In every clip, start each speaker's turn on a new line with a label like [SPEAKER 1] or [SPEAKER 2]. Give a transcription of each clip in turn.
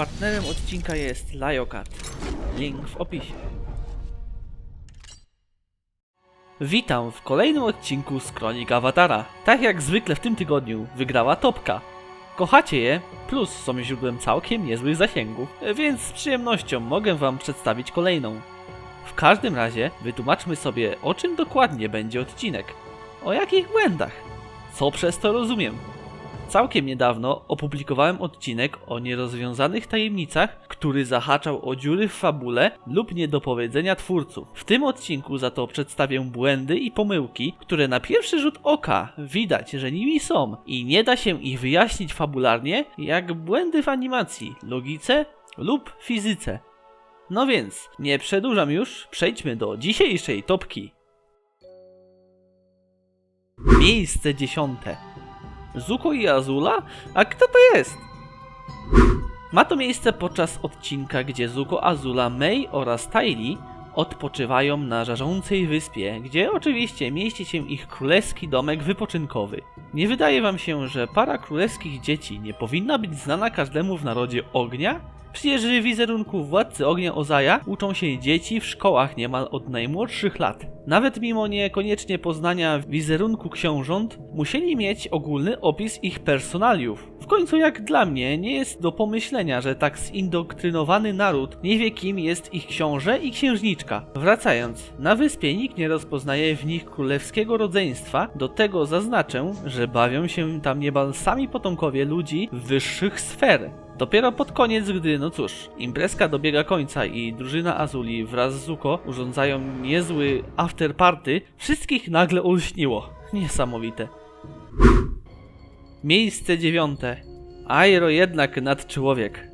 [SPEAKER 1] Partnerem odcinka jest Liokat. Link w opisie. Witam w kolejnym odcinku z Kronik Awatara. Tak jak zwykle w tym tygodniu wygrała Topka. Kochacie je, plus są źródłem całkiem niezłych zasięgów, więc z przyjemnością mogę wam przedstawić kolejną. W każdym razie wytłumaczmy sobie o czym dokładnie będzie odcinek. O jakich błędach? Co przez to rozumiem? Całkiem niedawno opublikowałem odcinek o nierozwiązanych tajemnicach, który zahaczał o dziury w fabule lub niedopowiedzenia twórców. W tym odcinku za to przedstawię błędy i pomyłki, które na pierwszy rzut oka widać, że nimi są i nie da się ich wyjaśnić fabularnie, jak błędy w animacji, logice lub fizyce. No więc, nie przedłużam już, przejdźmy do dzisiejszej topki. Miejsce dziesiąte. Zuko i Azula? A kto to jest? Ma to miejsce podczas odcinka, gdzie Zuko, Azula, Mei oraz Tylee odpoczywają na żarzącej wyspie, gdzie oczywiście mieści się ich królewski domek wypoczynkowy. Nie wydaje wam się, że para królewskich dzieci nie powinna być znana każdemu w narodzie ognia? W wizerunku władcy ognia Ozaja uczą się dzieci w szkołach niemal od najmłodszych lat. Nawet mimo niekoniecznie poznania wizerunku książąt, musieli mieć ogólny opis ich personaliów. W końcu jak dla mnie nie jest do pomyślenia, że tak zindoktrynowany naród nie wie kim jest ich książę i księżniczka. Wracając, na wyspie nikt nie rozpoznaje w nich królewskiego rodzeństwa, do tego zaznaczę, że bawią się tam niemal sami potomkowie ludzi wyższych sfer. Dopiero pod koniec, gdy, no cóż, imprezka dobiega końca i drużyna Azuli wraz z Zuko urządzają niezły afterparty, wszystkich nagle olśniło. Niesamowite. Miejsce dziewiąte. Airo jednak nadczłowiek.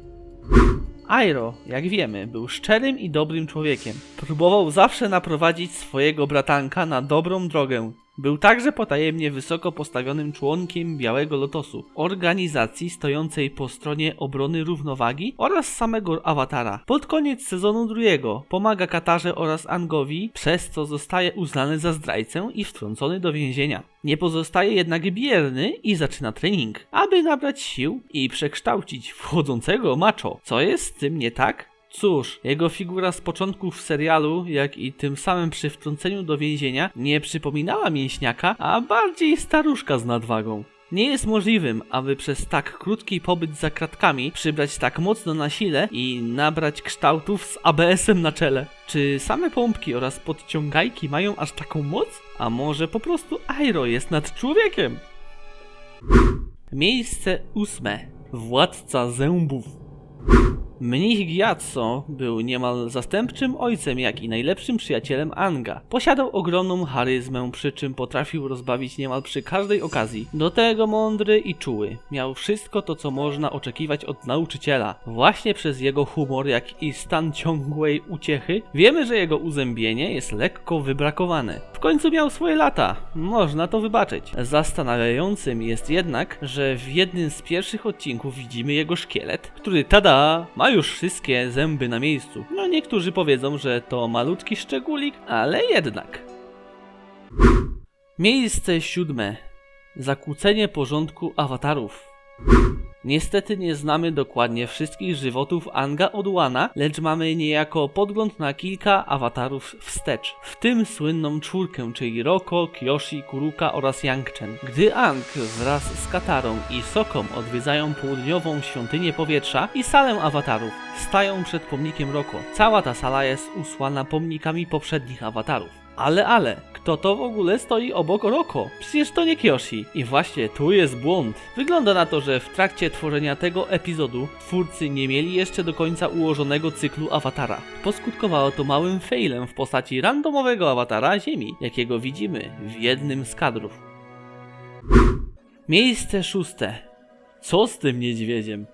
[SPEAKER 1] Airo, jak wiemy, był szczerym i dobrym człowiekiem. Próbował zawsze naprowadzić swojego bratanka na dobrą drogę. Był także potajemnie wysoko postawionym członkiem Białego Lotosu, organizacji stojącej po stronie obrony równowagi oraz samego awatara. Pod koniec sezonu drugiego pomaga Katarze oraz Angowi, przez co zostaje uznany za zdrajcę i wtrącony do więzienia. Nie pozostaje jednak bierny i zaczyna trening, aby nabrać sił i przekształcić wchodzącego macho. Co jest z tym nie tak? Cóż, jego figura z początków serialu, jak i tym samym przy wtrąceniu do więzienia, nie przypominała mięśniaka, a bardziej staruszka z nadwagą. Nie jest możliwym, aby przez tak krótki pobyt za kratkami przybrać tak mocno na sile i nabrać kształtów z ABS-em na czele. Czy same pompki oraz podciągajki mają aż taką moc? A może po prostu Airo jest nad człowiekiem? Miejsce ósme. Władca zębów. Mnich Gyatso był niemal zastępczym ojcem, jak i najlepszym przyjacielem Anga. Posiadał ogromną charyzmę, przy czym potrafił rozbawić niemal przy każdej okazji. Do tego mądry i czuły. Miał wszystko to, co można oczekiwać od nauczyciela. Właśnie przez jego humor, jak i stan ciągłej uciechy, wiemy, że jego uzębienie jest lekko wybrakowane. W końcu miał swoje lata. Można to wybaczyć. Zastanawiającym jest jednak, że w jednym z pierwszych odcinków widzimy jego szkielet, który tada, ma już wszystkie zęby na miejscu. No niektórzy powiedzą, że to malutki szczególik, ale jednak. Miejsce siódme. Zakłócenie porządku awatarów. Niestety nie znamy dokładnie wszystkich żywotów Anga od Wana, lecz mamy niejako podgląd na kilka awatarów wstecz, w tym słynną czwórkę, czyli Roko, Kyoshi, Kuruka oraz Yangchen. Gdy Ang wraz z Katarą i Soką odwiedzają południową świątynię powietrza i salę awatarów, stają przed pomnikiem Roko. Cała ta sala jest usłana pomnikami poprzednich awatarów. Ale, ale, kto to w ogóle stoi obok Roko? Przecież to nie Kyoshi. I właśnie tu jest błąd. Wygląda na to, że w trakcie tworzenia tego epizodu twórcy nie mieli jeszcze do końca ułożonego cyklu awatara. Poskutkowało to małym failem w postaci randomowego awatara Ziemi, jakiego widzimy w jednym z kadrów. Miejsce szóste. Co z tym niedźwiedziem?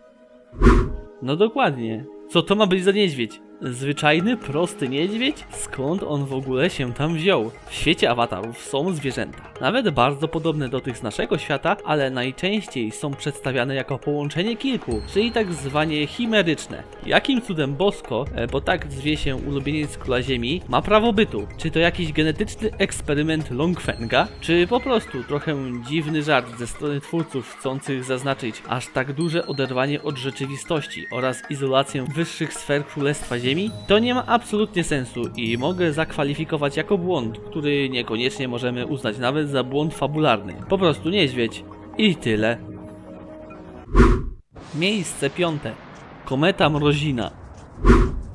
[SPEAKER 1] No dokładnie. Co to ma być za niedźwiedź? Zwyczajny, prosty niedźwiedź? Skąd on w ogóle się tam wziął? W świecie awatarów są zwierzęta, nawet bardzo podobne do tych z naszego świata, ale najczęściej są przedstawiane jako połączenie kilku, czyli tak zwanie chimeryczne. Jakim cudem Bosko, e, bo tak zwie się ulubieniec Króla Ziemi, ma prawo bytu? Czy to jakiś genetyczny eksperyment Longfenga? Czy po prostu trochę dziwny żart ze strony twórców chcących zaznaczyć aż tak duże oderwanie od rzeczywistości oraz izolację wyższych sfer Królestwa Ziemi? To nie ma absolutnie sensu i mogę zakwalifikować jako błąd, który niekoniecznie możemy uznać nawet za błąd fabularny. Po prostu niedźwiedź. I tyle. Miejsce piąte. Kometa Mrozina.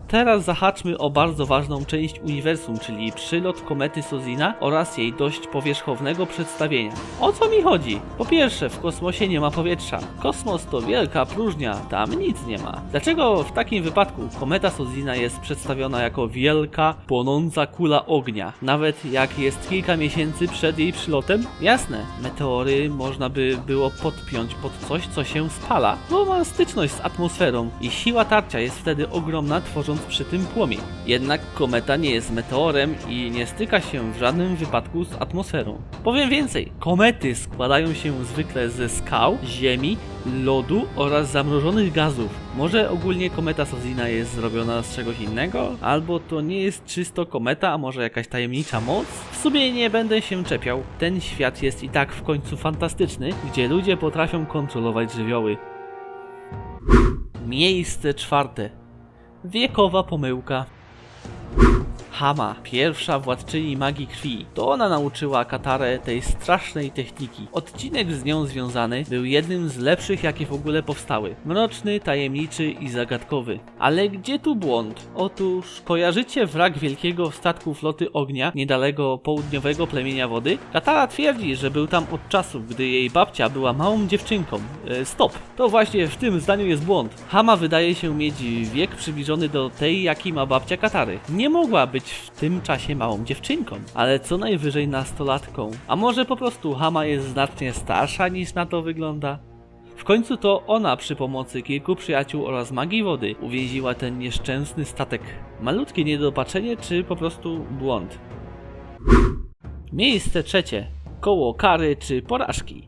[SPEAKER 1] Teraz zahaczmy o bardzo ważną część uniwersum, czyli przylot komety Sozina oraz jej dość powierzchownego przedstawienia. O co mi chodzi? Po pierwsze, w kosmosie nie ma powietrza. Kosmos to wielka próżnia, tam nic nie ma. Dlaczego w takim wypadku kometa Sozina jest przedstawiona jako wielka, płonąca kula ognia, nawet jak jest kilka miesięcy przed jej przylotem? Jasne, meteory można by było podpiąć pod coś, co się spala, bo ma styczność z atmosferą i siła tarcia jest wtedy ogromna, tworząc przy tym płomień. Jednak kometa nie jest meteorem i nie styka się w żadnym wypadku z atmosferą. Powiem więcej, komety składają się zwykle ze skał, ziemi, lodu oraz zamrożonych gazów. Może ogólnie kometa Sozina jest zrobiona z czegoś innego? Albo to nie jest czysto kometa, a może jakaś tajemnicza moc? W sumie nie będę się czepiał. Ten świat jest i tak w końcu fantastyczny, gdzie ludzie potrafią kontrolować żywioły. Miejsce czwarte. Wiekowa pomyłka. Hama, pierwsza władczyni magii krwi. To ona nauczyła Katarę tej strasznej techniki. Odcinek z nią związany był jednym z lepszych, jakie w ogóle powstały. Mroczny, tajemniczy i zagadkowy. Ale gdzie tu błąd? Otóż, kojarzycie wrak wielkiego statku floty ognia niedaleko południowego plemienia wody? Katara twierdzi, że był tam od czasów, gdy jej babcia była małą dziewczynką. E, stop. To właśnie w tym zdaniu jest błąd. Hama wydaje się mieć wiek przybliżony do tej, jaki ma babcia Katary. Nie mogła być w tym czasie małą dziewczynką, ale co najwyżej nastolatką. A może po prostu Hama jest znacznie starsza niż na to wygląda? W końcu to ona przy pomocy kilku przyjaciół oraz magii wody uwięziła ten nieszczęsny statek. Malutkie niedopatrzenie czy po prostu błąd? Miejsce trzecie. Koło kary czy porażki.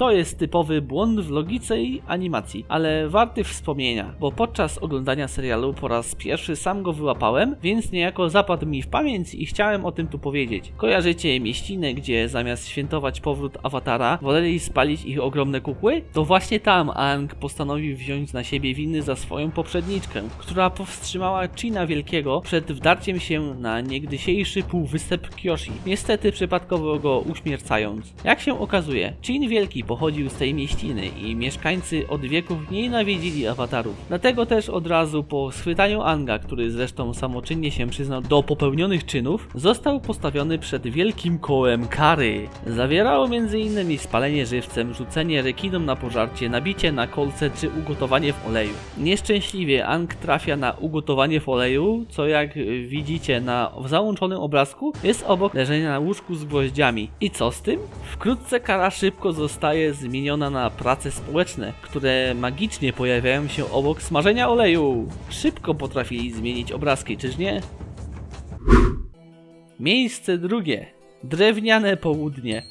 [SPEAKER 1] To jest typowy błąd w logice i animacji, ale warty wspomnienia, bo podczas oglądania serialu po raz pierwszy sam go wyłapałem, więc niejako zapadł mi w pamięć i chciałem o tym tu powiedzieć. Kojarzycie mieścinę, gdzie zamiast świętować powrót awatara, woleli spalić ich ogromne kukły? To właśnie tam Aang postanowił wziąć na siebie winy za swoją poprzedniczkę, która powstrzymała China Wielkiego przed wdarciem się na niegdysiejszy półwysep Kyoshi, niestety przypadkowo go uśmiercając. Jak się okazuje, Chin Wielki pochodził z tej mieściny i mieszkańcy od wieków nie nienawidzili awatarów. Dlatego też od razu po schwytaniu Anga, który zresztą samoczynnie się przyznał do popełnionych czynów, został postawiony przed wielkim kołem kary. Zawierało m.in. spalenie żywcem, rzucenie rekinom na pożarcie, nabicie na kolce czy ugotowanie w oleju. Nieszczęśliwie Ang trafia na ugotowanie w oleju, co jak widzicie na załączonym obrazku jest obok leżenia na łóżku z gwoździami. I co z tym? Wkrótce kara szybko zostaje zmieniona na prace społeczne, które magicznie pojawiają się obok smażenia oleju. Szybko potrafili zmienić obrazki, czyż nie? Miejsce drugie. Drewniane południe.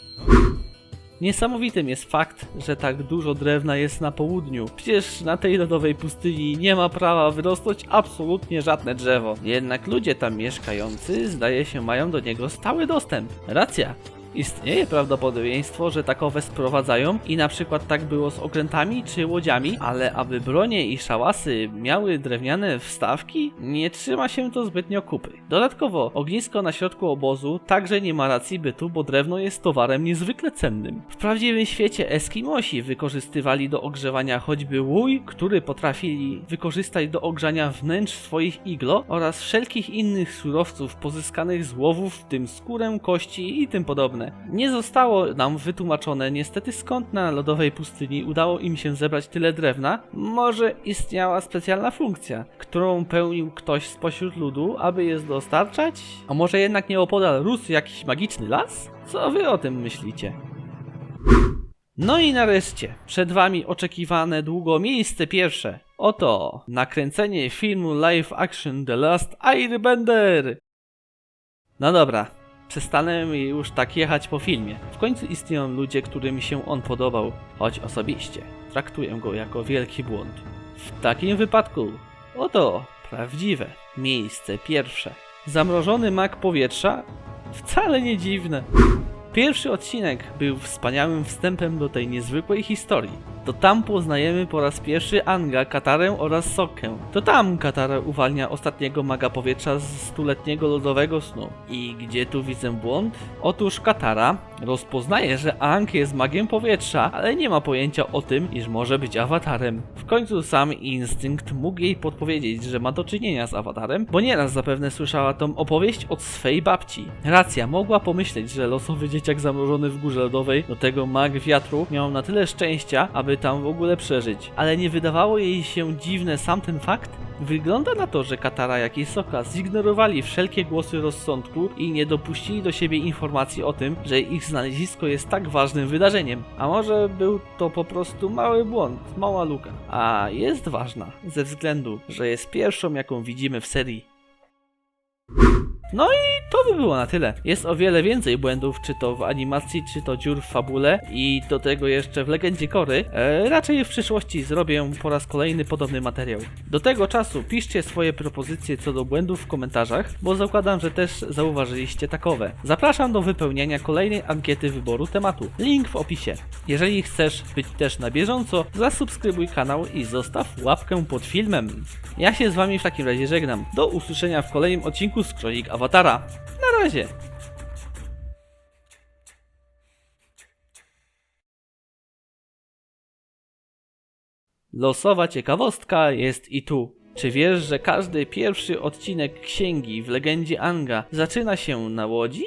[SPEAKER 1] Niesamowitym jest fakt, że tak dużo drewna jest na południu. Przecież na tej lodowej pustyni nie ma prawa wyrosnąć absolutnie żadne drzewo. Jednak ludzie tam mieszkający zdaje się mają do niego stały dostęp. Racja. Istnieje prawdopodobieństwo, że takowe sprowadzają i na przykład tak było z okrętami czy łodziami, ale aby bronie i szałasy miały drewniane wstawki, nie trzyma się to zbytnio kupy. Dodatkowo, ognisko na środku obozu także nie ma racji bytu, bo drewno jest towarem niezwykle cennym. W prawdziwym świecie Eskimosi wykorzystywali do ogrzewania choćby łój, który potrafili wykorzystać do ogrzania wnętrz swoich iglo oraz wszelkich innych surowców pozyskanych z łowów, w tym skórę, kości i tym podobne. Nie zostało nam wytłumaczone niestety skąd na lodowej pustyni udało im się zebrać tyle drewna. Może istniała specjalna funkcja, którą pełnił ktoś spośród ludu, aby je dostarczać? A może jednak nieopodal rósł jakiś magiczny las? Co wy o tym myślicie? No i nareszcie, przed wami oczekiwane długo miejsce pierwsze. Oto nakręcenie filmu live action The Last Airbender. No dobra, przestanę już tak jechać po filmie. W końcu istnieją ludzie, którym się on podobał, choć osobiście traktuję go jako wielki błąd. W takim wypadku, oto prawdziwe miejsce pierwsze. Zamrożony mak powietrza? Wcale nie dziwne. Pierwszy odcinek był wspaniałym wstępem do tej niezwykłej historii. To tam poznajemy po raz pierwszy Anga, Katarę oraz Sokkę. To tam Katara uwalnia ostatniego maga powietrza z stuletniego lodowego snu. I gdzie tu widzę błąd? Otóż Katara rozpoznaje, że Ang jest magiem powietrza, ale nie ma pojęcia o tym, iż może być awatarem. W końcu sam instynkt mógł jej podpowiedzieć, że ma do czynienia z awatarem, bo nieraz zapewne słyszała tą opowieść od swej babci. Racja, mogła pomyśleć, że losowy dzieciak zamrożony w górze lodowej, do tego mag wiatru, miał na tyle szczęścia, aby tam w ogóle przeżyć. Ale nie wydawało jej się dziwne sam ten fakt? Wygląda na to, że Katara jak i Soka zignorowali wszelkie głosy rozsądku i nie dopuścili do siebie informacji o tym, że ich znalezisko jest tak ważnym wydarzeniem. A może był to po prostu mały błąd, mała luka. A jest ważna, ze względu, że jest pierwszą jaką widzimy w serii. No i to by było na tyle. Jest o wiele więcej błędów, czy to w animacji, czy to dziur w fabule i do tego jeszcze w Legendzie Kory. E, raczej w przyszłości zrobię po raz kolejny podobny materiał. Do tego czasu piszcie swoje propozycje co do błędów w komentarzach, bo zakładam, że też zauważyliście takowe. Zapraszam do wypełniania kolejnej ankiety wyboru tematu. Link w opisie. Jeżeli chcesz być też na bieżąco, zasubskrybuj kanał i zostaw łapkę pod filmem. Ja się z wami w takim razie żegnam. Do usłyszenia w kolejnym odcinku z Kronik Awatara. Na razie! Losowa ciekawostka jest i tu. Czy wiesz, że każdy pierwszy odcinek księgi w legendzie Anga zaczyna się na łodzi?